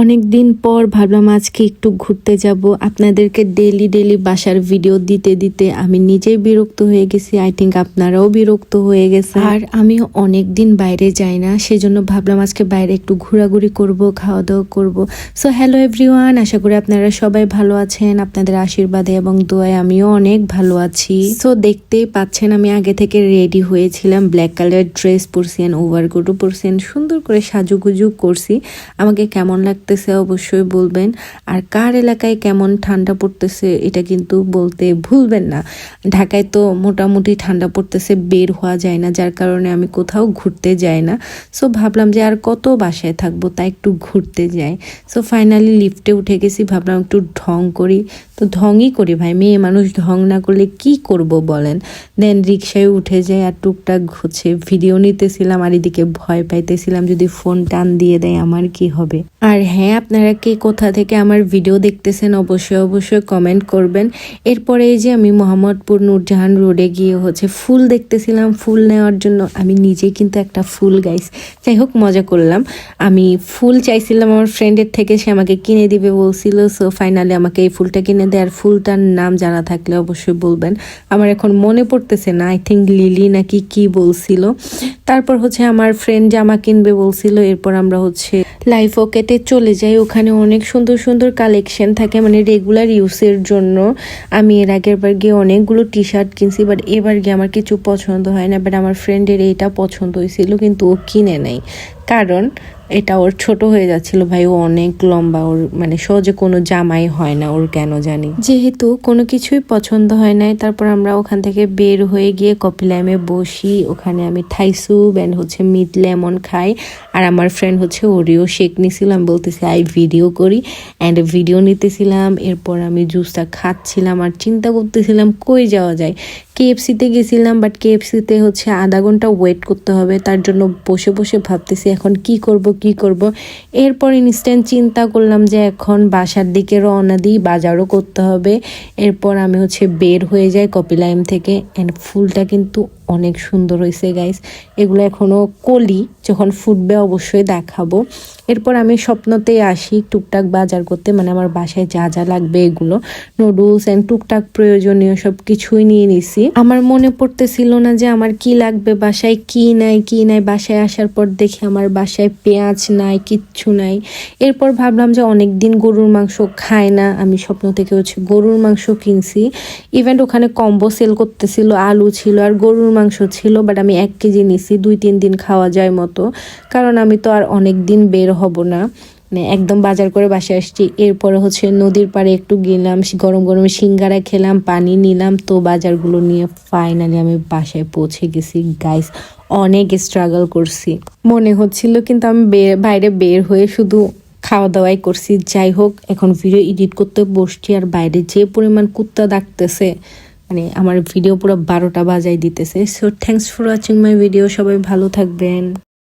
অনেক দিন পর ভাবলাম আজকে একটু ঘুরতে যাব। আপনাদেরকে ডেলি ডেলি বাসার ভিডিও দিতে দিতে আমি নিজেই বিরক্ত হয়ে গেছি। আই থিঙ্ক আপনারাও বিরক্ত হয়ে গেছে আর আমিও অনেক দিন বাইরে যাই না, সেজন্য ভাবলাম আজকে বাইরে একটু ঘোরাঘুরি করব খাওয়া দাওয়া করব। সো হ্যালো এভরিওয়ান আশা করি আপনারা সবাই ভালো আছেন। আপনাদের আশীর্বাদে এবং দোয়ায় আমিও অনেক ভালো আছি। সো দেখতেই পাচ্ছেন আমি আগে থেকে রেডি হয়েছিলাম। ব্ল্যাক কালার ড্রেস পরছি ওভারকোটও পরছি সুন্দর করে সাজুগুজু করছি। আমাকে কেমন লাগতেছে অবশ্যই বলবেন। আর কার এলাকায় কেমন ঠান্ডা পড়তেছে এটা কিন্তু বলতে ভুলবেন না। ঢাকায় তো মোটামুটি ঠান্ডা পড়তেছে, বের হওয়া যায় না, যার কারণে আমি কোথাও ঘুরতে যাই না। সো ভাবলাম যে আর কত বাসায় থাকব তাই একটু ঘুরতে যাই। সো ফাইনালি লিফটে উঠে গেছি, ভাবলাম একটু ঢং করি। তো ঢংই করি ভাই, মেয়ে মানুষ ঢং না করলে কি করব বলেন। দেন রিক্সায় উঠে যাই আর টুকটাক হচ্ছে ভিডিও নিতেছিলাম আর এদিকে ভয় পাইতেছিলাম, যদি ফোন টান দিয়ে দেয় আমার কি হবে? আর হ্যাঁ আপনারা কে কোথা থেকে আমার ভিডিও দেখতেছেন অবশ্যই অবশ্যই কমেন্ট করবেন। এরপরে এই যে আমি মোহাম্মদপুর নূরজাহান রোডে গিয়ে হচ্ছে ফুল দেখতেছিলাম, ফুল নেওয়ার জন্য। আমি নিজেই কিন্তু একটা ফুল গাইস যাই হোক, মজা করলাম। আমি ফুল চাইছিলাম আমার ফ্রেন্ডের থেকে, সে আমাকে কিনে দিবে বলছিল সো ফাইনালি আমাকে এই ফুলটা কিনে দেয়। আর ফুলটার নাম জানা থাকলে অবশ্যই বলবেন। আমার এখন মনে পড়তেছে না আই থিঙ্ক লিলি নাকি কি বলছিল। তারপর হচ্ছে আমার ফ্রেন্ড জামা কিনবে বলছিল। এরপর আমরা হচ্ছে লাইফ ওকেটে চলে যাই, ওখানে অনেক সুন্দর সুন্দর কালেকশন থাকে মানে রেগুলার ইউজের জন্য। আমি এর আগের বার গিয়ে অনেকগুলো টি শার্ট কিনছি বাট এবার গিয়ে আমার কিছু পছন্দ হয় না বাট আমার ফ্রেন্ডের এটা পছন্দ হয়েছিল, কিন্তু ও কিনে নেয় কারণ এটা ওর ছোট হয়ে যাচ্ছিল ভাই, ও অনেক লম্বা, ওর মানে সহজে কোনো জামাই হয় না ওর কেন জানি। যেহেতু কোনো কিছুই পছন্দ হয় নাই, তারপর আমরা ওখান থেকে বের হয়ে গিয়ে কপিলামে বসি। ওখানে আমি থাই স্যুপ অ্যান্ড হচ্ছে মিট লেমন খাই। আর আমার ফ্রেন্ড হচ্ছে ওরিও শেক নিছিলাম, বলতেছি আই ভিডিও করি। অ্যান্ড ভিডিও নিতেছিলাম, এরপর আমি জুসটা খাচ্ছিলাম। আর চিন্তা করতেছিলাম, কই যাওয়া যায়? কেএফসিতে গেছিলাম বাট কেএফসিতে হচ্ছে আধা ঘণ্টা ওয়েট করতে হবে। তার জন্য বসে বসে ভাবতেছি, এখন কি করব কি করব? এরপর ইনস্ট্যান্ট চিন্তা করলাম যে এখন বাসার দিকে রওনা দিই, বাজারও করতে হবে। এরপর আমি হচ্ছে বের হয়ে যাই কপিলাইম থেকে অ্যান্ড ফুলটা কিন্তু অনেক সুন্দর হয়েছে গাইস এগুলো এখনও কলি, যখন ফুটবে অবশ্যই দেখাবো। এরপর আমি স্বপ্নতে আসি টুকটাক বাজার করতে মানে আমার বাসায় যা যা লাগবে এগুলো। নুডলস অ্যান্ড টুকটাক প্রয়োজনীয় সব কিছুই নিয়ে নিছি। আমার মনে পড়তেছিল না যে আমার কি লাগবে বাসায়, কি নাই কি নাই। বাসায় আসার পর দেখি আমার বাসায় পেঁয়াজ নাই, কিচ্ছু নাই। এরপর ভাবলাম যে অনেক দিন গরুর মাংস খায় না। আমি স্বপ্ন থেকে হচ্ছে গরুর মাংস কিনছি। ইভেন্ট ওখানে কম্বো সেল করতেছিল, আলু ছিল, আর গরুর মাংস ছিল বাট আমি এক কেজি নিছি, দুই, তিন দিন খাওয়া যায় মতো। কারণ আমি তো আর অনেক দিন বের হব না। মানে একদম বাজার করে বাসায় আসছি। এরপরে হচ্ছে নদীর পাড়ে একটু গেলাম গরম গরম সিঙ্গারা খেলাম, পানি নিলাম, তো বাজারগুলো নিয়ে ফাইনালি আমি বাসায় পৌঁছে গেছি। গাইস অনেক স্ট্রাগল করছি। মনে হচ্ছিল কিন্তু আমি বাইরে বের হয়ে শুধু খাওয়া দাওয়াই করছি। যাই হোক, এখন ভিডিও এডিট করতে বসছি আর বাইরে যে পরিমাণ কুত্তা ডাকতেছে মানে আমার ভিডিও পুরো বারোটা বাজায় দিতেছে। So thanks for watching my video সবাই ভালো থাকবেন।